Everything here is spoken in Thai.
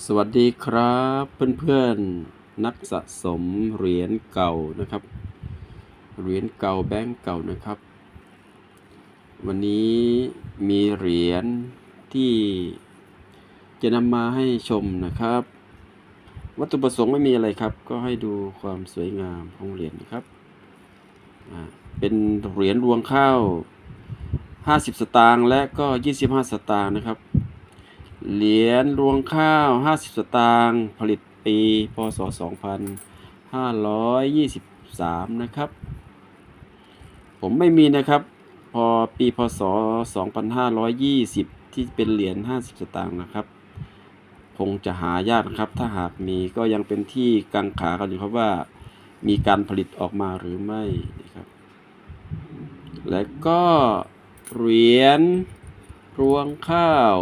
สวัสดีครับเพื่อนๆนักสะสมเหรียญเก่านะครับเหรียญเก่าแบงก์เก่านะครับ วันนี้มีเหรียญที่จะนำมาให้ชมนะครับ วัตถุประสงค์ไม่มีอะไรครับ ก็ให้ดูความสวยงามของเหรียญนะครับเป็นเหรียญรวงข้าว 50 สตางค์และก็ 25 สตางค์นะครับ เหรียญรวงข้าว 50 สตางค์ผลิตปี พศ 2523 นะครับ ผมไม่มีนะครับ พอปีพศ 2520 ที่เป็นเหรียญ 50 สตางค์นะครับ คงจะหายากนะครับ ถ้าหากมีก็ยังเป็นที่กังขากันอยู่ครับว่ามีการผลิตออกมาหรือไม่นะครับ และก็เหรียญรวงข้าว